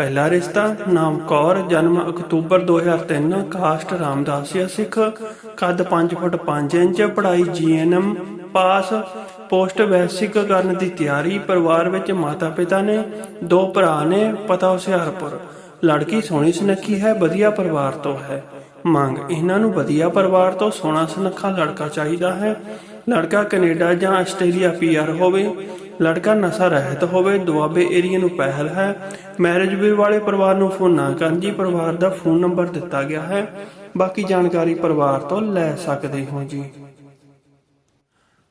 ਪਹਿਲਾ ਰਿਸ਼ਤਾ ਨਾਮ ਕੌਰ, ਜਨਮ ਅਕਤੂਬਰ 2003 ਕਾਸਟ ਰਾਮਦਾਸੀਆ ਸਿੱਖ, ਕੱਦ 5 ਫੁੱਟ 5 ਇੰਚ, ਪੜ੍ਹਾਈ ਜੀਐਨਐਮ ਪਾਸ, ਪੋਸਟ ਬੇਸਿਕ ਕਰਨ ਦੀ ਤਿਆਰੀ, ਪਰਿਵਾਰ ਵਿੱਚ ਮਾਤਾ ਪਿਤਾ ਨੇ, ਦੋ ਭਰਾ ਨੇ, ਪਤਾ ਹੁਸ਼ਿਆਰਪੁਰ। ਲੜਕੀ ਸੋਹਣੀ ਸੁਨੱਖੀ ਹੈ, ਵਧੀਆ ਪਰਿਵਾਰ ਤੋਂ ਹੈ। ਮੰਗ, ਇਹਨਾਂ ਨੂੰ ਵਧੀਆ ਪਰਿਵਾਰ ਤੋਂ ਸੋਹਣਾ ਸੁਨੱਖਾ ਲੜਕਾ ਚਾਹੀਦਾ ਹੈ। ਲੜਕਾ ਕੈਨੇਡਾ ਜਾਂ ਆਸਟ੍ਰੇਲੀਆ ਪੀਆਰ ਹੋਵੇ। ਲੜਕਾ ਨਸ਼ਾ ਰਹਿਤ ਹੋਵੇ, ਦੁਆਬੇ ਏਰੀਆ ਨੂੰ ਪਹਿਲ ਹੈ। ਮੈਰਿਜ ਬਿਲ ਵਾਲੇ ਪਰਿਵਾਰ ਨੂੰ ਫੋਨ ਨਾ ਕਰਨ ਜੀ ਪਰਿਵਾਰ ਦਾ ਫੋਨ ਨੰਬਰ ਦਿੱਤਾ ਗਿਆ ਹੈ। ਬਾਕੀ ਜਾਣਕਾਰੀ ਪਰਿਵਾਰ ਤੋਂ ਲੈ ਸਕਦੇ ਹੋ ਜੀ।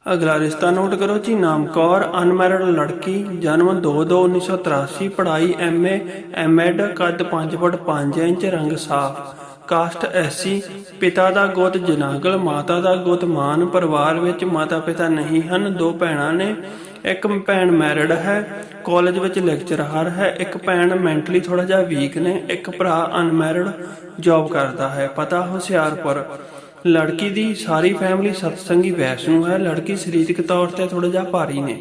ਅਗਲਾ ਰਿਸ਼ਤਾ ਨੋਟ ਕਰੋ ਜੀ, ਨਾਮ ਕੌਰ ਅਨਮੈਰਿਡ ਲੜਕੀ, ਜਨਮ 2/2/1983 ਪੜ੍ਹਾਈ ਐਮਏ ਐਮਐਡ ਕੱਦ 5 ਫੁੱਟ 5 ਇੰਚ, ਰੰਗ ਸਾਫ਼। ਕਾਸਟ ਐਸੀ ਪਿਤਾ ਦਾ ਗੋਤ ਜਨਾਗਲ, ਮਾਤਾ ਦਾ ਗੋਤ ਮਾਨ, ਪਰਿਵਾਰ ਵਿੱਚ ਮਾਤਾ ਪਿਤਾ ਨਹੀਂ ਹਨ, ਦੋ ਭੈਣਾਂ ਨੇ। ਇੱਕ ਭੈਣ ਮੈਰਿਡ ਹੈ ਕਾਲਜ ਵਿੱਚ ਲੈਕਚਰਰ ਹੈ, ਇੱਕ ਭੈਣ ਮੈਂਟਲੀ ਥੋੜਾ ਜਿਹਾ ਵੀਕ ਨੇ, ਇੱਕ ਭਰਾ ਅਨਮੈਰਿਡ ਜੌਬ ਕਰਦਾ ਹੈ। ਪਤਾ ਹੁਸ਼ਿਆਰਪੁਰ, ਲੜਕੀ ਦੀ ਸਾਰੀ ਫੈਮਿਲੀ ਸਤਸੰਗੀ ਵੈਸ਼ਨੂ ਹੈ, ਲੜਕੀ ਸਰੀਰਕ ਤੌਰ ਤੇ ਥੋੜਾ ਜਿਹਾ ਭਾਰੀ ਨੇ।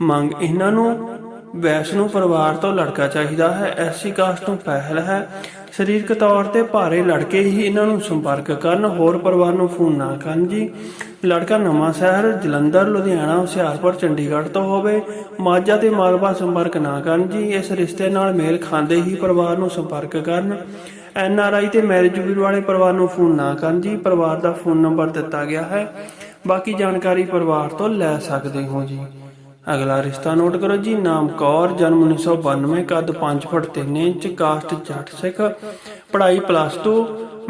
ਮੰਗ ਇਹਨਾਂ ਨੂੰ ਵੈਸ਼ਨੂ ਪਰਿਵਾਰ ਤੋਂ ਲੜਕਾ ਚਾਹੀਦਾ ਹੈ ਐਸਸੀ ਕਾਸਟ ਤੋਂ ਪਹਿਲ ਹੈ ਸਰੀਰਕ ਤੌਰ ਤੇ ਭਾਰੇ ਲੜਕੇ ਹੀ ਇਹਨਾਂ ਨੂੰ ਸੰਪਰਕ ਕਰਨ, ਹੋਰ ਪਰਿਵਾਰ ਨੂੰ ਫੋਨ ਨਾ ਕਰਨ ਜੀ। ਲੜਕਾ ਨਵਾਂ ਸ਼ਹਿਰ, ਜਲੰਧਰ, ਲੁਧਿਆਣਾ, ਹੁਸ਼ਿਆਰਪੁਰ, ਚੰਡੀਗੜ੍ਹ ਤੋਂ ਹੋਵੇ, ਮਾਝਾ ਤੇ ਮਾਲਵਾ ਸੰਪਰਕ ਨਾ ਕਰਨ ਜੀ। ਇਸ ਰਿਸ਼ਤੇ ਨਾਲ ਮੇਲ ਖਾਂਦੇ ਹੀ ਪਰਿਵਾਰ ਨੂੰ ਸੰਪਰਕ ਕਰਨ। ਐਨ ਆਰ ਆਈ ਤੇ ਮੈਰਿਜ ਬਿਊਰੋ ਵਾਲੇ ਪਰਿਵਾਰ ਨੂੰ ਫੋਨ ਨਾ ਕਰਨ ਜੀ। ਪਰਿਵਾਰ ਦਾ ਫੋਨ ਨੰਬਰ ਦਿੱਤਾ ਗਿਆ ਹੈ। ਬਾਕੀ ਜਾਣਕਾਰੀ ਪਰਿਵਾਰ ਤੋਂ ਲੈ ਸਕਦੇ ਹੋ ਜੀ। ਅਗਲਾ ਰਿਸ਼ਤਾ ਨੋਟ ਕਰੋ ਜੀ, ਨਾਮ ਕੌਰ, ਜਨਮ 1992 ਕੱਦ 5 ਫੁੱਟ 3 ਇੰਚ ਕਾਸਟ ਜੱਟ ਸਿੱਖ, ਪੜ੍ਹਾਈ plus 2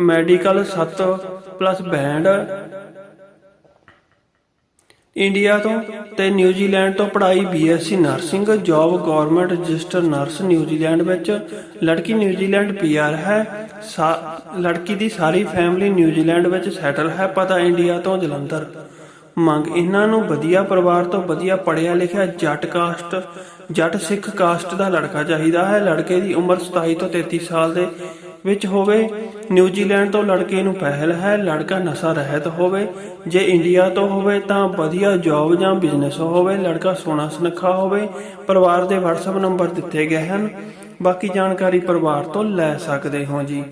medical 7 plus band India ਤੋਂ ਤੇ ਨਿਊਜ਼ੀਲੈਂਡ ਤੋਂ ਪੜ੍ਹਾਈ BSc nursing job government register nurse New Zealand ਵਿੱਚ। ਲੜਕੀ ਨਿਊਜ਼ੀਲੈਂਡ ਪੀਆਰ ਹੈ ਲੜਕੀ ਦੀ ਸਾਰੀ ਫੈਮਿਲੀ ਨਿਊਜ਼ੀਲੈਂਡ ਵਿੱਚ ਸੈਟਲ ਹੈ, ਪਤਾ ਇੰਡੀਆ ਤੋਂ ਜਲੰਧਰ। ਮੰਗ ਇਹਨਾਂ ਨੂੰ ਵਧੀਆ ਪਰਿਵਾਰ ਤੋਂ ਵਧੀਆ ਪੜ੍ਹਿਆ ਲਿਖਿਆ ਜੱਟ ਕਾਸਟ, ਜੱਟ ਸਿੱਖ ਕਾਸਟ ਦਾ ਲੜਕਾ ਚਾਹੀਦਾ ਹੈ। ਲੜਕੇ ਦੀ ਉਮਰ 27 ਤੋਂ 33 ਸਾਲ ਦੇ ਵਿੱਚ ਹੋਵੇ ਨਿਊਜ਼ੀਲੈਂਡ ਤੋਂ ਲੜਕੇ ਨੂੰ ਪਹਿਲ ਹੈ। ਲੜਕਾ ਨਸ਼ਾ ਰਹਿਤ ਹੋਵੇ, ਜੇ ਇੰਡੀਆ ਤੋਂ ਹੋਵੇ ਤਾਂ ਵਧੀਆ ਜੌਬ ਜਾਂ ਬਿਜ਼ਨਸ ਹੋਵੇ। ਲੜਕਾ ਸੋਹਣਾ ਸੁਨੱਖਾ ਹੋਵੇ, ਪਰਿਵਾਰ ਦੇ WhatsApp ਨੰਬਰ ਦਿੱਤੇ ਗਏ ਹਨ। ਬਾਕੀ ਜਾਣਕਾਰੀ ਪਰਿਵਾਰ ਤੋਂ ਲੈ ਸਕਦੇ ਹੋ ਜੀ।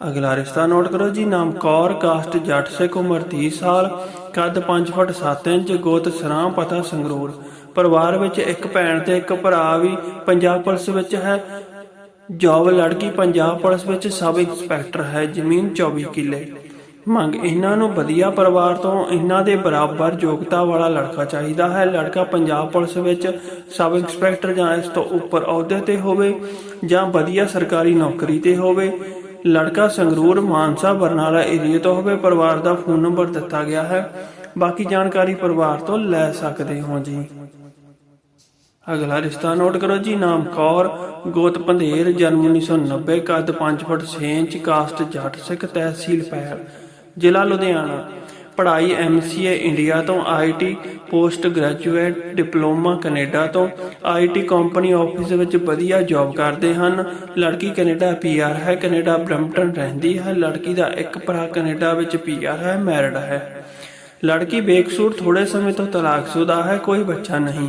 ਅਗਲਾ ਰਿਸ਼ਤਾ ਨੋਟ ਕਰੋ ਜੀ, ਨਾਮ ਕੌਰ, ਕਾਸਟ ਜੱਟ, ਸਿੱਖ ਉਮਰ 30 ਸਾਲ, ਕੱਦ 5 ਫੁੱਟ 7 ਇੰਚ, ਗੋਤ ਸਰਾਂ, ਪਤਾ ਸੰਗਰੂਰ। ਪਰਿਵਾਰ ਵਿੱਚ ਇੱਕ ਭੈਣ ਤੇ ਇੱਕ ਭਰਾ ਵੀ ਪੰਜਾਬ ਪੁਲਿਸ ਵਿੱਚ ਹੈ। ਜੌਬ ਲੜਕੀ ਪੰਜਾਬ ਪੁਲਿਸ ਵਿੱਚ ਸਬ ਇੰਸਪੈਕਟਰ ਹੈ, ਜ਼ਮੀਨ 24 ਕਿੱਲੇ। ਮੰਗ, ਇਹਨਾਂ ਨੂੰ ਵਧੀਆ ਪਰਿਵਾਰ ਤੋਂ, ਇਹਨਾਂ ਦੇ ਬਰਾਬਰ ਯੋਗਤਾ ਵਾਲਾ ਲੜਕਾ ਚਾਹੀਦਾ ਹੈ। ਲੜਕਾ ਪੰਜਾਬ ਪੁਲਿਸ ਵਿੱਚ ਸਬ ਇੰਸਪੈਕਟਰ ਜਾਂ ਇਸ ਤੋਂ ਉੱਪਰ ਅਹੁਦੇ ਤੇ ਹੋਵੇ ਜਾਂ ਵਧੀਆ ਸਰਕਾਰੀ ਨੌਕਰੀ ਤੇ ਹੋਵੇ ਲੜਕਾ ਸੰਗਰੂਰ ਮਾਨਸਾ ਬਰਨਾਲਾ ਏਰੀਆ ਤੋਂ ਹੋਵੇ, ਪਰਿਵਾਰ ਦਾ ਫੋਨ ਨੰਬਰ ਦਿੱਤਾ ਗਿਆ ਹੈ। ਬਾਕੀ ਜਾਣਕਾਰੀ ਪਰਿਵਾਰ ਤੋਂ ਲੈ ਸਕਦੇ ਹੋ ਜੀ। ਅਗਲਾ ਰਿਸ਼ਤਾ ਨੋਟ ਕਰੋ ਜੀ, ਨਾਮ ਕੌਰ, ਗੋਤ ਪੰਧੇਰ, ਜਨਮ 1990 ਕੱਦ 5 ਫੁੱਟ 6 ਇੰਚ ਕਾਸਟ ਜੱਟ ਸਿੱਖ ਤਹਿਸੀਲ ਪੈਲ ਜ਼ਿਲ੍ਹਾ ਲੁਧਿਆਣਾ। ਪੜ੍ਹਾਈ ਐਮਸੀਏ ਇੰਡੀਆ ਤੋਂ IT post graduate diploma Canada ਤੋਂ ਆਈਟੀ ਕੰਪਨੀ ਆਫਿਸ ਵਿੱਚ ਵਧੀਆ ਜੌਬ ਕਰਦੇ ਹਨ। ਲੜਕੀ ਕੈਨੇਡਾ ਪੀਆਰ ਹੈ, ਕੈਨੇਡਾ ਬ੍ਰੈਂਪਟਨ ਰਹਿੰਦੀ ਹੈ। ਲੜਕੀ ਦਾ ਇੱਕ ਭਰਾ ਕੈਨੇਡਾ ਵਿੱਚ ਪੀਆਰ ਹੈ ਮੈਰਿਡ ਹੈ। ਲੜਕੀ ਬੇਕਸੂਰ ਥੋੜੇ ਸਮੇਂ ਤੋਂ ਤਲਾਕਸ਼ੁਦਾ ਹੈ, ਕੋਈ ਬੱਚਾ ਨਹੀਂ।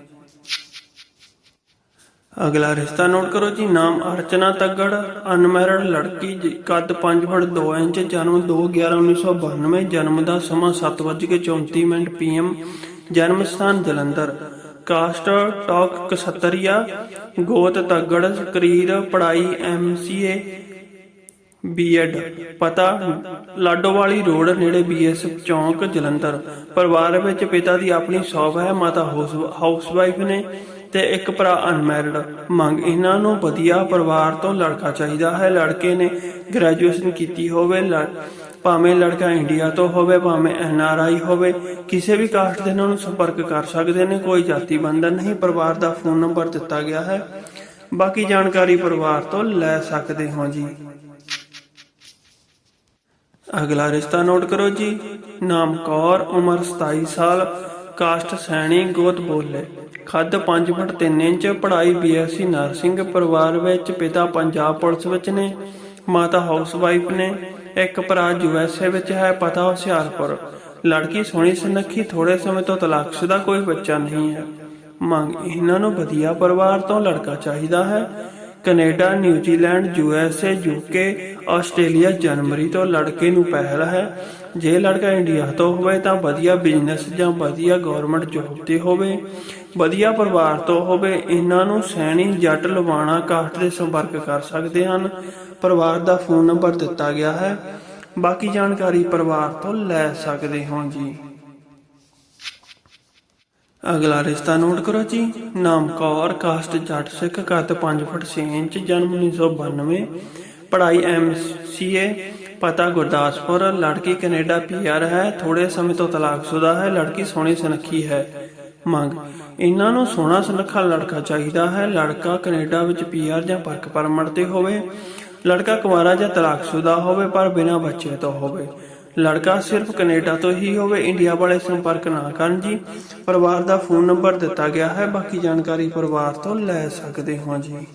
ਅਗਲਾ ਰਿਸ਼ਤਾ ਨੋਟ ਕਰੋ ਜੀ ਨਾਮ ਅਰਚਨਾ ਤੱਗੜ ਅਨਮੈਰਿਡ ਲੜਕੀ ਜੀ, ਕੱਦ 5 ਫੁੱਟ 2 ਇੰਚ ਜਨਮ 2/11/1992 ਜਨਮ ਦਾ ਸਮਾਂ 7:34 ਮਿੰਟ ਪੀਐਮ ਜਨਮ ਸਥਾਨ ਜਲੰਧਰ। ਕਾਸਟ ਟਾਕ ਕਸਤਰੀਆ ਗੋਤ ਤੱਗੜ ਕਰੀਰ ਪੜਾਈ ਐਮਸੀਏ ਬੀਐਡ ਪਤਾ ਲਾਡੋਵਾਲੀ ਰੋਡ ਨੇੜੇ ਬੀਐਸ ਚੌਂਕ ਜਲੰਧਰ। ਪਰਿਵਾਰ ਵਿੱਚ ਪਿਤਾ ਦੀ ਆਪਣੀ ਸ਼ੌਪ ਹੈ ਮਾਤਾ ਹਾਊਸਵਾਈਫ ਨੇ। ਤੇ ਇੱਕ ਭਰਾ ਅਨਮੈਰਿਡ ਮੰਗ ਇਹਨਾਂ ਨੂੰ ਵਧੀਆ ਪਰਿਵਾਰ ਤੋਂ ਲੜਕਾ ਚਾਹੀਦਾ ਹੈ। ਲੜਕੇ ਨੇ ਗ੍ਰੈਜੂਏਸ਼ਨ ਕੀਤੀ ਹੋਵੇ ਭਾਵੇਂ ਲੜਕਾ ਇੰਡੀਆ ਤੋਂ ਹੋਵੇ, ਭਾਵੇਂ ਐਨਆਰਆਈ ਹੋਵੇ, ਕਿਸੇ ਵੀ ਕਾਸਟ ਦੇ ਨਾਲ ਸੰਪਰਕ ਕਰ ਸਕਦੇ ਨੇ। ਕੋਈ ਜਾਤੀ ਬੰਧਨ ਨਹੀਂ, ਪਰਿਵਾਰ ਦਾ ਫੋਨ ਨੰਬਰ ਦਿੱਤਾ ਗਿਆ ਹੈ। ਬਾਕੀ ਜਾਣਕਾਰੀ ਪਰਿਵਾਰ ਤੋਂ ਲੈ ਸਕਦੇ ਹੋ ਜੀ। ਅਗਲਾ ਰਿਸ਼ਤਾ ਨੋਟ ਕਰੋ ਜੀ। ਨਾਮ ਕੌਰ ਉਮਰ 27 ਸਾਲ। ਕਾਸਟ ਸੈਣੀ ਗੋਤ ਬੋਲੇ। ਖੱਦ 5 ਫੁੱਟ 3 ਇੰਚ, ਪੜ੍ਹਾਈ ਬੀਐਸਸੀ ਨਰਸਿੰਗ ਪਰਿਵਾਰ ਵਿੱਚ, ਪਿਤਾ ਪੰਜਾਬ ਪੁਲਿਸ ਵਿੱਚ ਨੇ, ਮਾਤਾ ਹਾਊਸਵਾਈਫ ਨੇ, ਇੱਕ ਭਰਾ ਯੂਐਸਏ ਵਿੱਚ ਹੈ, ਪਤਾ ਹੁਸ਼ਿਆਰਪੁਰ। ਲੜਕੀ ਸੋਹਣੀ ਸੁਨੱਖੀ ਥੋੜੇ ਸਮੇਂ ਤੋਂ ਤਲਾਕਸ਼ੁਦਾ ਕੋਈ ਬੱਚਾ ਨਹੀਂ ਹੈ। ਮੰਗ ਇਹਨਾਂ ਨੂੰ ਵਧੀਆ ਪਰਿਵਾਰ ਤੋਂ ਲੜਕਾ ਚਾਹੀਦਾ ਹੈ। Canada New Zealand USA UK Australia ਜਨਵਰੀ ਤੋਂ ਲੜਕੇ ਨੂੰ ਪਹਿਲ ਹੈ। ਜੇ ਲੜਕਾ ਇੰਡੀਆ ਤੋਂ ਹੋਵੇ ਤਾਂ ਵਧੀਆ ਬਿਜ਼ਨਸ ਜਾਂ ਵਧੀਆ ਗਵਰਨਮੈਂਟ ਜੋਬ ਤੇ ਹੋਵੇ। ਵਧੀਆ ਪਰਿਵਾਰ ਤੋਂ ਹੋਵੇ, ਇਹਨਾਂ ਨੂੰ ਸੈਣੀ ਜੱਟ ਲਵਾਣਾ ਕਾਠ ਦੇ ਸੰਪਰਕ ਕਰ ਸਕਦੇ ਹਨ। ਪਰਿਵਾਰ ਦਾ ਫੋਨ ਨੰਬਰ ਦਿੱਤਾ ਗਿਆ ਹੈ। ਬਾਕੀ ਜਾਣਕਾਰੀ ਪਰਿਵਾਰ ਤੋਂ ਲੈ ਸਕਦੇ ਹੋ ਜੀ। ਅਗਲਾ ਰਿਸ਼ਤਾ ਨੋਟ ਕਰੋ ਜੀ। ਨਾਮ ਕੌਰ, ਕਾਸਟ ਜੱਟ ਸਿੱਖ ਕੱਦ 5 ਫੁੱਟ 6 ਇੰਚ, ਜਨਮ 1992 ਪੜ੍ਹਾਈ ਐਮਸੀਏ ਪਤਾ ਗੁਰਦਾਸਪੁਰ। ਲੜਕੀ ਕੈਨੇਡਾ ਪੀਆਰ ਹੈ। ਥੋੜੇ ਸਮੇਂ ਤੋਂ ਤਲਾਕਸ਼ੁਦਾ ਹੈ। ਲੜਕੀ ਸੋਹਣੀ ਸੁਨੱਖੀ ਹੈ। ਮੰਗ, ਇਹਨਾਂ ਨੂੰ ਸੋਹਣਾ ਸੁਨੱਖਾ ਲੜਕਾ ਚਾਹੀਦਾ ਹੈ। ਲੜਕਾ ਕੈਨੇਡਾ ਵਿੱਚ ਪੀਆਰ ਜਾਂ ਵਰਕ ਪਰਮਿਟ ਤੇ ਹੋਵੇ। ਲੜਕਾ ਕੁਵਾਰਾ ਜਾਂ ਤਲਾਕਸ਼ੁਦਾ ਹੋਵੇ, ਪਰ ਬਿਨਾਂ ਬੱਚੇ ਤੋਂ ਹੋਵੇ। ਲੜਕਾ ਸਿਰਫ ਕੈਨੇਡਾ ਤੋਂ ਹੀ ਹੋਵੇ, ਇੰਡੀਆ ਵਾਲੇ ਸੰਪਰਕ ਨਾ ਕਰਨ ਜੀ। ਪਰਿਵਾਰ ਦਾ ਫੋਨ ਨੰਬਰ ਦਿੱਤਾ ਗਿਆ ਹੈ, ਬਾਕੀ ਜਾਣਕਾਰੀ ਪਰਿਵਾਰ ਤੋਂ ਲੈ ਸਕਦੇ ਹੋ ਜੀ।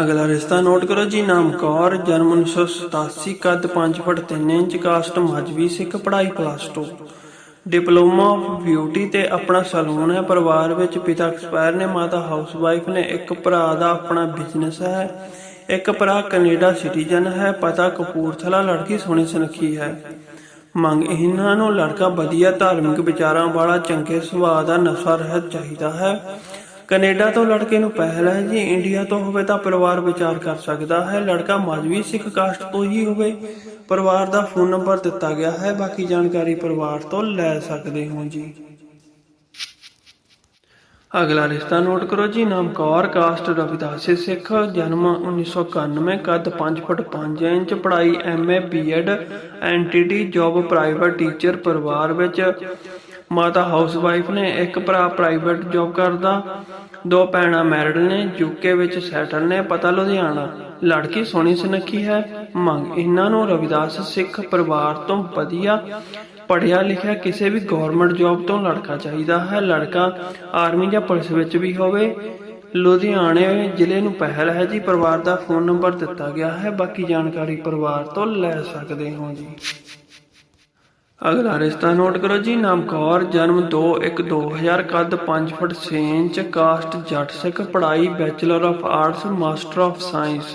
ਅਗਲਾ ਰਿਸ਼ਤਾ ਨੋਟ ਕਰੋ ਜੀ, ਨਾਮ ਕੌਰ, ਜਨਮ 1987 ਕੱਦ 5 foot 3 inch, caste Mazhabi Sikh, ਪੜ੍ਹਾਈ ਪਲੱਸ 2 ਡਿਪਲੋਮਾ ਆਫ ਬਿਊਟੀ ਤੇ ਆਪਣਾ ਸਲੂਨ ਹੈ। ਪਰਿਵਾਰ ਵਿੱਚ ਪਿਤਾ ਐਕਸਪਾਇਰ ਨੇ, ਮਾਤਾ ਹਾਊਸਵਾਈਫ ਨੇ, ਇੱਕ ਭਰਾ ਦਾ ਆਪਣਾ ਬਿਜ਼ਨਸ ਹੈ। ਇੱਕ ਭਰਾ ਕੈਨੇਡਾ ਸਿਟੀਜ਼ਨ ਹੈ, ਪਤਾ ਕਪੂਰਥਲਾ ਲੜਕੀ ਸੋਹਣੀ ਸੁਨੱਖੀ ਹੈ। ਮੰਗ ਇਹਨਾਂ ਨੂੰ ਲੜਕਾ ਵਧੀਆ ਧਾਰਮਿਕ ਵਿਚਾਰਾਂ ਵਾਲਾ ਚੰਗੇ ਸੁਭਾਅ ਦਾ ਨਸ਼ਾ ਰਹਿਤ ਚਾਹੀਦਾ ਹੈ। ਕੈਨੇਡਾ ਤੋਂ ਲੜਕੇ ਨੂੰ ਪਹਿਲ ਹੈ, ਜੀ ਇੰਡੀਆ ਤੋਂ ਹੋਵੇ ਤਾਂ ਪਰਿਵਾਰ ਵਿਚਾਰ ਕਰ ਸਕਦਾ ਹੈ। ਲੜਕਾ ਮਜਬੀ ਸਿੱਖ ਕਾਸਟ ਤੋਂ ਹੀ ਹੋਵੇ, ਪਰਿਵਾਰ ਦਾ ਫੋਨ ਨੰਬਰ ਦਿੱਤਾ ਗਿਆ ਹੈ। ਬਾਕੀ ਜਾਣਕਾਰੀ ਪਰਿਵਾਰ ਤੋਂ ਲੈ ਸਕਦੇ ਹੋ ਜੀ। ਅਗਲਾ ਰਿਸ਼ਤਾ ਨੋਟ ਕਰੋ ਜੀ ਨਾਮ ਕੌਰ ਕਾਸਟ ਰਵਿਦਾਸੀ ਸਿੱਖ, ਜਨਮ 1991 ਕੱਦ 5 ਫੁੱਟ 5 ਇੰਚ, ਪੜ੍ਹਾਈ MA BEd NTT job private teacher ਪਰਿਵਾਰ ਵਿੱਚ। ਮਾਤਾ ਹਾਊਸਵਾਈਫ ਨੇ ਇੱਕ ਭਰਾ ਪ੍ਰਾਈਵੇਟ ਜੌਬ ਕਰਦਾ। ਦੋ ਭੈਣਾਂ ਮੈਰਿਡ ਨੇ ਯੂਕੇ ਵਿੱਚ ਸੈਟਲ ਨੇ, ਪਤਾ ਲੁਧਿਆਣਾ। ਲੜਕੀ ਸੋਹਣੀ ਸੁਨੱਖੀ ਹੈ। ਮੰਗ ਇਹਨਾਂ ਨੂੰ ਰਵਿਦਾਸ ਸਿੱਖ ਪਰਿਵਾਰ ਤੋਂ ਵਧੀਆ ਪੜਿਆ ਲਿਖਿਆ ਕਿਸੇ ਵੀ ਗਵਰਨਮੈਂਟ ਜੌਬ ਤੋਂ ਲੜਕਾ ਚਾਹੀਦਾ ਹੈ। ਲੜਕਾ ਆਰਮੀ ਜਾਂ ਪੁਲਿਸ ਵਿੱਚ ਵੀ ਹੋਵੇ, ਲੁਧਿਆਣੇ ਜ਼ਿਲ੍ਹੇ ਨੂੰ ਪਹਿਲ ਹੈ ਜੀ। ਪਰਿਵਾਰ ਦਾ ਫੋਨ ਨੰਬਰ ਦਿੱਤਾ ਗਿਆ ਹੈ। ਬਾਕੀ ਜਾਣਕਾਰੀ ਪਰਿਵਾਰ ਤੋਂ ਲੈ ਸਕਦੇ ਹੋ ਜੀ। ਅਗਲਾ ਰਿਸ਼ਤਾ ਨੋਟ ਕਰੋ ਜੀ। ਨਾਮ ਕੌਰ, ਜਨਮ 2/1/2000 ਕੱਦ 5 ਫੁੱਟ 6 ਇੰਚ ਕਾਸਟ ਜੱਟ ਸਿੱਖ, ਪੜ੍ਹਾਈ bachelor of arts master of science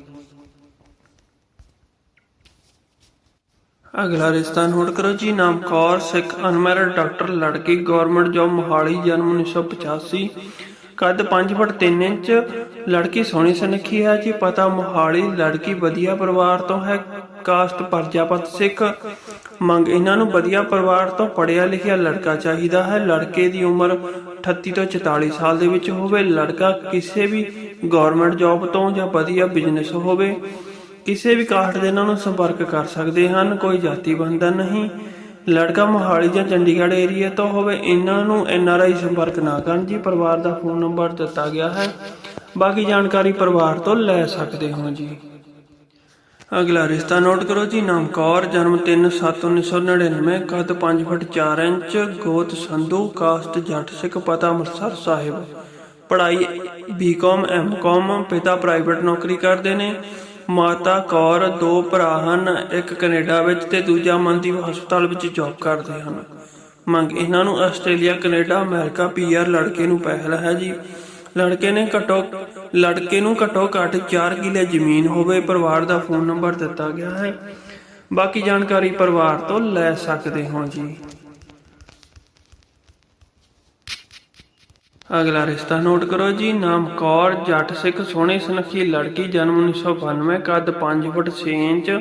ਅਗਲਾ ਰਿਸ਼ਤਾ ਨੋਟ ਕਰੋ ਜੀ, ਨਾਮ ਕੌਰ, ਸਿੱਖ ਅਨਮੈਰਿਡ ਡਾਕਟਰ, ਲੜਕੀ ਗਵਰਨਮੈਂਟ ਜੋਬ, ਮੋਹਾਲੀ, ਜਨਮ 1985 ਕੱਦ 5 ਫੁੱਟ 3 ਇੰਚ, ਲੜਕੀ ਸੋਹਣੀ ਸੁਨੱਖੀ ਹੈ ਜੀ, ਪਤਾ ਮੋਹਾਲੀ, ਲੜਕੀ ਵਧੀਆ ਪਰਿਵਾਰ ਤੋਂ ਹੈ ਕਾਸਟ ਪਰਜਾਪਤ ਸਿੱਖ। ਮੰਗ ਇਹਨਾਂ ਨੂੰ ਵਧੀਆ ਪਰਿਵਾਰ ਤੋਂ ਪੜਿਆ ਲਿਖਿਆ ਲੜਕਾ ਚਾਹੀਦਾ ਹੈ, ਲੜਕੇ ਦੀ ਉਮਰ 38 ਤੋਂ 44 ਸਾਲ ਦੇ ਵਿੱਚ ਹੋਵੇ, ਲੜਕਾ ਕਿਸੇ ਵੀ ਗਵਰਨਮੈਂਟ ਜੌਬ ਤੋਂ ਜਾਂ ਵਧੀਆ ਬਿਜ਼ਨਸ ਹੋਵੇ। ਕਿਸੇ ਵੀ ਕਾਸਟ ਦੇ ਇਹਨਾਂ ਨੂੰ ਸੰਪਰਕ ਕਰ ਸਕਦੇ ਹਨ, ਕੋਈ ਜਾਤੀ ਬੰਧਨ ਨਹੀਂ। ਲੜਕਾ ਮੋਹਾਲੀ ਜਾਂ ਚੰਡੀਗੜ੍ਹ ਏਰੀਆ ਤੋਂ ਹੋਵੇ, ਇਹਨਾਂ ਨੂੰ ਐਨ ਆਰ ਆਈ ਸੰਪਰਕ ਨਾ ਕਰਨ ਜੀ ਪਰਿਵਾਰ ਦਾ ਫੋਨ ਨੰਬਰ ਦਿੱਤਾ ਗਿਆ ਹੈ। ਬਾਕੀ ਜਾਣਕਾਰੀ ਪਰਿਵਾਰ ਤੋਂ ਲੈ ਸਕਦੇ ਹੋ ਜੀ। ਅਗਲਾ ਰਿਸ਼ਤਾ ਨੋਟ ਕਰੋ ਜੀ, ਨਾਮ ਕੌਰ, ਜਨਮ 3/7/1999 ਕੱਦ 5 ਫੁੱਟ 4 ਇੰਚ, ਗੋਤ ਸੰਧੂ ਕਾਸਟ ਜੱਟ ਸਿੱਖ ਪਤਾ ਅੰਮ੍ਰਿਤਸਰ ਸਾਹਿਬ। ਪੜ੍ਹਾਈ ਬੀਕਾਮ ਐਮਕਾਮ ਪਿਤਾ ਪ੍ਰਾਈਵੇਟ ਨੌਕਰੀ ਕਰਦੇ ਨੇ। ਮਾਤਾ ਕੌਰ ਦੋ ਭਰਾ ਹਨ, ਇੱਕ ਕੈਨੇਡਾ ਵਿੱਚ ਤੇ ਦੂਜਾ ਮਨਦੀਪ ਹਸਪਤਾਲ ਵਿੱਚ ਜੌਬ ਕਰਦੇ ਹਨ। ਮੰਗ, ਇਹਨਾਂ ਨੂੰ ਆਸਟ੍ਰੇਲੀਆ, ਕੈਨੇਡਾ, ਅਮਰੀਕਾ, ਪੀਆਰ ਲੜਕੇ ਨੂੰ ਪਹਿਲ ਹੈ ਜੀ। ਲੜਕੇ ਨੇ ਘਟੋ, ਲੜਕੇ ਨੂੰ ਘਟੋ ਘੱਟ 4 ਕਿੱਲੇ ਜ਼ਮੀਨ ਹੋਵੇ, ਪਰਿਵਾਰ ਦਾ ਫੋਨ ਨੰਬਰ ਦਿੱਤਾ ਗਿਆ ਹੈ। ਬਾਕੀ ਜਾਣਕਾਰੀ ਪਰਿਵਾਰ ਤੋਂ ਲੈ ਸਕਦੇ ਹੋ ਜੀ। ਅਗਲਾ ਰਿਸ਼ਤਾ ਨੋਟ ਕਰੋ ਜੀ, ਨਾਮ ਕੌਰ, ਜੱਟ ਸਿੱਖ, ਸੋਹਣੀ ਸੁਨੱਖੀ ਲੜਕੀ, ਜਨਮ 1992 ਕੱਦ 5 ਫੁੱਟ 6 ਇੰਚ,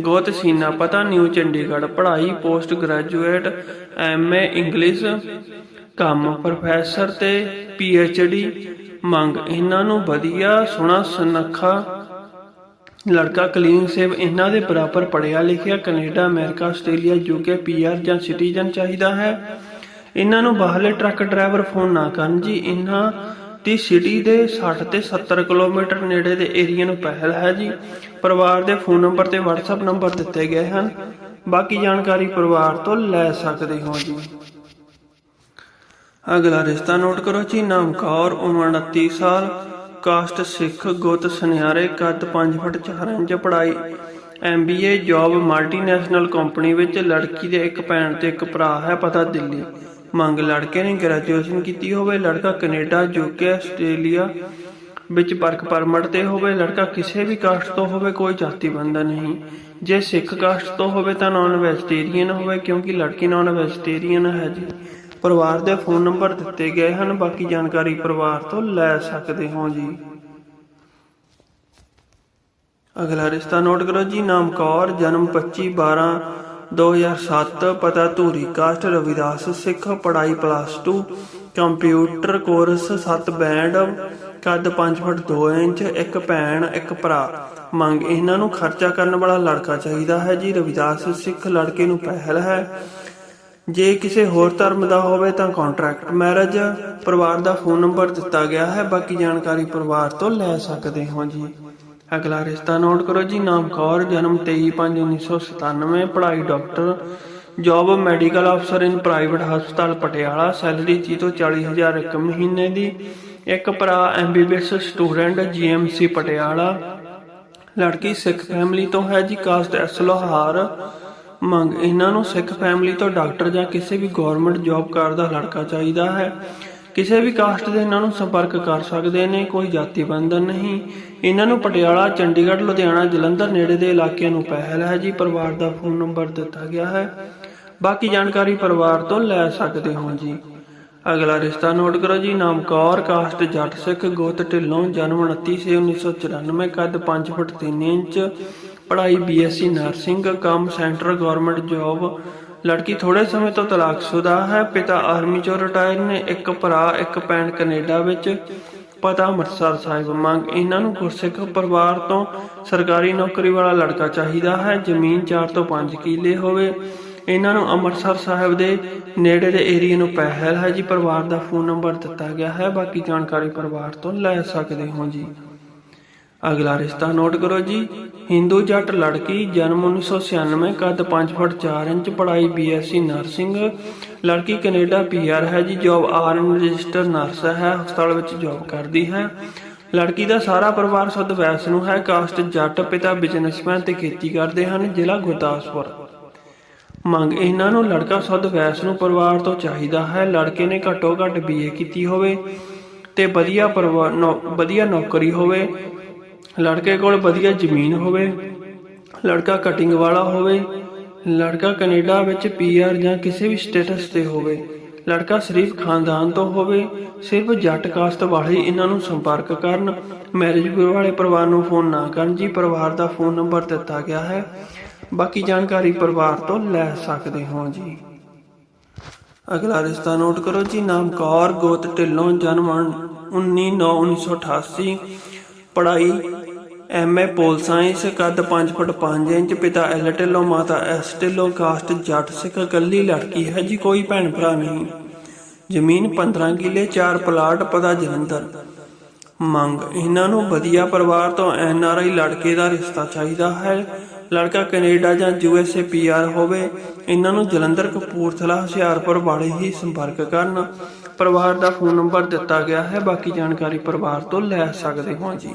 ਗੋਤ ਸੀਨਾ ਪਤਾ, ਨਿਊ ਚੰਡੀਗੜ੍ਹ, ਪੜ੍ਹਾਈ, ਪੋਸਟ ਗ੍ਰੈਜੂਏਟ ਐਮਏ ਇੰਗਲਿਸ਼, ਕੰਮ, ਪ੍ਰੋਫੈਸਰ ਤੇ ਡੀ ਮੰਗ, ਇਹਨਾਂ ਨੂੰ ਵਧੀਆ, ਸੋਹਣਾ, ਸੁਨੱਖਾ ਲੜਕਾ, ਕਲੀਨ, ਸੇਵ, ਇਹਨਾਂ ਦੇ ਬਰਾਬਰ ਪੜਿਆ ਲਿਖਿਆ Canada, America, Australia UK PR ਜਾਂ ਸਿਟੀਜ਼ਨ ਚਾਹੀਦਾ ਹੈ। ਇਹਨਾਂ ਨੂੰ ਬਾਹਰਲੇ ਟਰੱਕ ਡਰਾਈਵਰ ਫੋਨ ਨਾ ਕਰਨ ਜੀ। ਇਹਨਾਂ ਦੀ ਸਿਟੀ ਦੇ 60 ਤੇ 70 ਕਿਲੋਮੀਟਰ ਨੇੜੇ ਦੇ ਏਰੀਆ ਨੂੰ ਪਹਿਲ ਹੈ ਜੀ। ਪਰਿਵਾਰ ਦੇ ਫੋਨ ਨੰਬਰ ਤੇ WhatsApp ਨੰਬਰ ਦਿੱਤੇ ਗਏ ਹਨ। ਬਾਕੀ ਜਾਣਕਾਰੀ ਪਰਿਵਾਰ ਤੋਂ ਲੈ ਸਕਦੇ ਹੋ ਜੀ। ਅਗਲਾ ਰਿਸ਼ਤਾ ਨੋਟ ਕਰੋ ਜੀ। ਨਾਮ ਕੌਰ, ਉਮਰ 29 ਸਾਲ, ਕਾਸਟ ਸਿੱਖ, ਗੁੱਤ ਸੁਨਿਆਰੇ, ਕੱਦ 5 ਫੁੱਟ 4 ਇੰਚ ਪੜ੍ਹਾਈ ਐਮਬੀਏ ਜੌਬ ਮਲਟੀਨੈਸ਼ਨਲ ਕੰਪਨੀ ਵਿੱਚ ਲੜਕੀ ਦੇ ਇੱਕ ਭੈਣ ਤੇ ਇੱਕ ਭਰਾ ਹੈ, ਪਤਾ ਦਿੱਲੀ। ਮੰਗ ਲੜਕੇ ਨੇ ਗ੍ਰੈਜੂਏਸ਼ਨ ਕੀਤੀ ਹੋਵੇ, ਲੜਕਾ ਕੈਨੇਡਾ ਯੂਕੇ ਆਸਟ੍ਰੇਲੀਆ ਵਿੱਚ ਵਰਕ ਪਰਮਿਟ ਤੇ ਹੋਵੇ, ਲੜਕਾ ਕਿਸੇ ਵੀ ਕਾਸਟ ਤੋਂ ਹੋਵੇ, ਕੋਈ ਜਾਤੀ ਬੰਧਨ ਨਹੀਂ। ਜੇ ਸਿੱਖ ਕਾਸਟ ਤੋਂ ਹੋਵੇ ਤਾਂ ਨਾਨ ਵੈਜੀਟੇਰੀਅਨ ਹੋਵੇ, ਕਿਉਂਕਿ ਲੜਕੀ ਨਾਨ ਵੈਜੀਟੇਰੀਅਨ ਹੈ ਜੀ। ਪਰਿਵਾਰ ਦੇ ਫੋਨ ਨੰਬਰ ਦਿੱਤੇ ਗਏ ਹਨ, ਬਾਕੀ ਜਾਣਕਾਰੀ ਪਰਿਵਾਰ ਤੋਂ ਲੈ ਸਕਦੇ ਹੋ ਜੀ। ਅਗਲਾ ਰਿਸ਼ਤਾ ਨੋਟ ਕਰੋ ਜੀ, ਨਾਮ ਕੌਰ, ਜਨਮ 25 12 2007 ਪਤਾ ਧੂਰੀ ਕਾਸਟ ਰਵਿਦਾਸ ਸਿੱਖ ਪੜਾਈ ਪਲੱਸ 2 ਕੰਪਿਊਟਰ ਕੋਰਸ 7 ਬੈਂਡ ਕੱਦ 5 ਫੁੱਟ 2 ਇੰਚ, ਇੱਕ ਭੈਣ, ਇੱਕ ਭਰਾ। ਮੰਗ ਇਹਨਾਂ ਨੂੰ ਖਰਚਾ ਕਰਨ ਵਾਲਾ ਲੜਕਾ ਚਾਹੀਦਾ ਹੈ ਜੀ। ਰਵਿਦਾਸ ਸਿੱਖ ਲੜਕੇ ਨੂੰ ਪਹਿਲ ਹੈ। ਜੇ ਕਿਸੇ ਹੋਰ ਧਰਮ ਦਾ ਹੋਵੇ ਤਾਂ ਕੰਟਰੈਕਟ ਮੈਰਿਜ ਪਰਿਵਾਰ ਦਾ ਫੋਨ ਨੰਬਰ ਦਿੱਤਾ ਗਿਆ ਹੈ। ਬਾਕੀ ਜਾਣਕਾਰੀ ਪਰਿਵਾਰ ਤੋਂ ਲੈ ਸਕਦੇ ਹੋ ਜੀ। ਅਗਲਾ ਰਿਸ਼ਤਾ ਨੋਟ ਕਰੋ ਜੀ, ਨਾਮ ਕੌਰ, ਜਨਮ 23/5/1997 ਪੜ੍ਹਾਈ ਡਾਕਟਰ ਜੌਬ ਮੈਡੀਕਲ ਅਫਸਰ ਇਨ ਪ੍ਰਾਈਵੇਟ ਹਸਪਤਾਲ ਪਟਿਆਲਾ ਸੈਲਰੀ 30 ਤੋਂ 40000 ਇੱਕ ਮਹੀਨੇ ਦੀ, ਇੱਕ ਭਰਾ ਐਮਬੀਬੀਐਸ ਸਟੂਡੈਂਟ ਜੀਐਮਸੀ ਪਟਿਆਲਾ, ਲੜਕੀ ਸਿੱਖ ਫੈਮਿਲੀ ਤੋਂ ਹੈ ਜੀ ਕਾਸਟ ਐਸ ਲੋਹਾਰ, ਮੰਗ ਇਹਨਾਂ ਨੂੰ ਸਿੱਖ ਫੈਮਿਲੀ ਤੋਂ ਡਾਕਟਰ ਜਾਂ ਕਿਸੇ ਵੀ ਗਵਰਨਮੈਂਟ ਜੌਬ ਕਰਦਾ ਲੜਕਾ ਚਾਹੀਦਾ ਹੈ। ਕਿਸੇ ਵੀ ਕਾਸਟ ਦੇ ਇਹਨਾਂ ਨੂੰ ਸੰਪਰਕ ਕਰ ਸਕਦੇ ਨੇ, ਕੋਈ ਜਾਤੀ ਬੰਧਨ ਨਹੀਂ। ਇਹਨਾਂ ਨੂੰ ਪਟਿਆਲਾ, ਚੰਡੀਗੜ੍ਹ, ਲੁਧਿਆਣਾ, ਜਲੰਧਰ ਨੇੜੇ ਦੇ ਇਲਾਕਿਆਂ ਨੂੰ ਪਹਿਲ ਹੈ ਜੀ। ਪਰਿਵਾਰ ਦਾ ਫੋਨ ਨੰਬਰ ਦਿੱਤਾ ਗਿਆ ਹੈ। ਬਾਕੀ ਜਾਣਕਾਰੀ ਪਰਿਵਾਰ ਤੋਂ ਲੈ ਸਕਦੇ ਹੋ ਜੀ। ਅਗਲਾ ਰਿਸ਼ਤਾ ਨੋਟ ਕਰੋ ਜੀ। ਨਾਮ ਕੌਰ, ਕਾਸਟ ਜੱਟ ਸਿੱਖ, ਗੋਤ ਢਿੱਲੋਂ, ਜਨਮ 29 ਸੇ 1994 ਕੱਦ 5 ਫੁੱਟ 3 ਇੰਚ, ਪੜ੍ਹਾਈ ਬੀਐਸਸੀ ਨਰਸਿੰਗ, ਕੰਮ ਸੈਂਟਰ ਗਵਰਨਮੈਂਟ ਜੌਬ। ਲੜਕੀ ਥੋੜੇ ਸਮੇਂ ਤੋਂ ਤਲਾਕਸ਼ੁਦਾ ਹੈ। ਪਿਤਾ ਆਰਮੀ ਚੋਂ ਰਿਟਾਇਰ ਨੇ, ਇੱਕ ਭਰਾ, ਇੱਕ ਭੈਣ ਕੈਨੇਡਾ ਵਿੱਚ। ਪਤਾ ਅੰਮ੍ਰਿਤਸਰ ਸਾਹਿਬ ਮੰਗ, ਇਹਨਾਂ ਨੂੰ ਗੁਰਸਿੱਖ ਪਰਿਵਾਰ ਤੋਂ ਸਰਕਾਰੀ ਨੌਕਰੀ ਵਾਲਾ ਲੜਕਾ ਚਾਹੀਦਾ ਹੈ, ਜ਼ਮੀਨ 4 ਤੋਂ 5 ਕਿੱਲੇ ਹੋਵੇ। ਇਹਨਾਂ ਨੂੰ ਅੰਮ੍ਰਿਤਸਰ ਸਾਹਿਬ ਦੇ ਨੇੜੇ ਦੇ ਏਰੀਆ ਨੂੰ ਪਹਿਲ ਹੈ ਜੀ, ਪਰਿਵਾਰ ਦਾ ਫੋਨ ਨੰਬਰ ਦਿੱਤਾ ਗਿਆ ਹੈ, ਬਾਕੀ ਜਾਣਕਾਰੀ ਪਰਿਵਾਰ ਤੋਂ ਲੈ ਸਕਦੇ ਹੋ ਜੀ। ਅਗਲਾ ਰਿਸ਼ਤਾ ਨੋਟ ਕਰੋ ਜੀ, ਹਿੰਦੂ ਜੱਟ ਲੜਕੀ, ਜਨਮ 1996 ਕੱਦ 5 ਫੁੱਟ 4 ਇੰਚ, ਪੜ੍ਹਾਈ ਬੀਐਸਸੀ ਨਰਸਿੰਗ ਲੜਕੀ ਕੈਨੇਡਾ ਪੀਆਰ ਹੈ ਜੀ ਜੌਬ ਆਰਨ ਰਜਿਸਟਰ ਨਰਸ ਹੈ, ਹਸਪਤਾਲ ਵਿੱਚ ਜੌਬ ਕਰਦੀ ਹੈ। ਲੜਕੀ ਦਾ ਸਾਰਾ ਪਰਿਵਾਰ ਸੁੱਧ ਵੈਸ ਨੂੰ ਹੈ ਕਾਸਟ ਜੱਟ, ਪਿਤਾ ਬਿਜ਼ਨਸਮੈਨ ਤੇ ਖੇਤੀ ਕਰਦੇ ਹਨ, ਜ਼ਿਲ੍ਹਾ ਗੁਰਦਾਸਪੁਰ। ਮੰਗ ਇਹਨਾਂ ਨੂੰ ਲੜਕਾ ਸੁੱਧ ਵੈਸ ਨੂੰ ਪਰਿਵਾਰ ਤੋਂ ਚਾਹੀਦਾ ਹੈ। ਲੜਕੇ ਨੇ ਘੱਟੋ ਘੱਟ ਬੀਏ ਕੀਤੀ ਹੋਵੇ ਤੇ ਵਧੀਆ ਪਰਿਵਾਰ ਵਧੀਆ ਨੌਕਰੀ ਹੋਵੇ। ਲੜਕੇ ਕੋਲ ਵਧੀਆ ਜ਼ਮੀਨ ਹੋਵੇ। ਲੜਕਾ ਕਟਿੰਗ ਵਾਲਾ ਹੋਵੇ। ਲੜਕਾ ਕੈਨੇਡਾ ਵਿੱਚ ਪੀਆਰ ਜਾਂ ਕਿਸੇ ਵੀ ਸਟੇਟਸ ਤੇ ਹੋਵੇ, ਲੜਕਾ ਸ਼ਰੀਫ ਖਾਨਦਾਨ ਤੋਂ ਹੋਵੇ, ਸਿਰਫ ਜੱਟ ਕਾਸਟ ਵਾਲੇ ਇਹਨਾਂ ਨੂੰ ਸੰਪਰਕ ਕਰਨ, ਮੈਰਿਜ ਬਿਊਰੋ ਵਾਲੇ ਪਰਿਵਾਰ ਨੂੰ ਫੋਨ ਨਾ ਕਰਨ, ਜੀ ਪਰਿਵਾਰ ਦਾ ਫੋਨ ਨੰਬਰ ਦਿੱਤਾ ਗਿਆ ਹੈ। ਬਾਕੀ ਜਾਣਕਾਰੀ ਪਰਿਵਾਰ ਤੋਂ ਲੈ ਸਕਦੇ ਹੋ ਜੀ। ਅਗਲਾ ਰਿਸ਼ਤਾ ਨੋਟ ਕਰੋ ਜੀ, ਨਾਮ ਕੌਰ, ਗੋਤ ਢਿੱਲੋਂ, ਜਨਮ 19/9/1988 ਪੜ੍ਹਾਈ ਐਮਏ ਪੋਲ ਸਾਇੰਸ, ਕੱਦ 5 ਫੁੱਟ 5 ਇੰਚ, ਪਿਤਾ ਐਲ ਢਿੱਲੋਂ ਮਾਤਾ ਐਸ ਢਿੱਲੋਂ ਕਾਸਟ ਜੱਟ ਸਿੱਖ, ਇਕੱਲੀ ਲੜਕੀ ਹੈ ਜੀ, ਕੋਈ ਭੈਣ ਭਰਾ ਨਹੀਂ। ਜ਼ਮੀਨ 15 ਕਿੱਲੇ 4 ਪਲਾਟ ਪਤਾ ਜਲੰਧਰ। ਮੰਗ, ਇਹਨਾਂ ਨੂੰ ਵਧੀਆ ਪਰਿਵਾਰ ਤੋਂ ਐਨ ਆਰ ਆਈ ਲੜਕੇ ਦਾ ਰਿਸ਼ਤਾ ਚਾਹੀਦਾ ਹੈ। ਲੜਕਾ ਕੈਨੇਡਾ ਜਾਂ U S A P R ਹੋਵੇ, ਇਹਨਾਂ ਨੂੰ ਜਲੰਧਰ, ਕਪੂਰਥਲਾ, ਹੁਸ਼ਿਆਰਪੁਰ ਵਾਲੇ ਹੀ ਸੰਪਰਕ ਕਰਨ। ਪਰਿਵਾਰ ਦਾ ਫੋਨ ਨੰਬਰ ਦਿੱਤਾ ਗਿਆ ਹੈ, ਬਾਕੀ ਜਾਣਕਾਰੀ ਪਰਿਵਾਰ ਤੋਂ ਲੈ ਸਕਦੇ ਹੋ ਜੀ।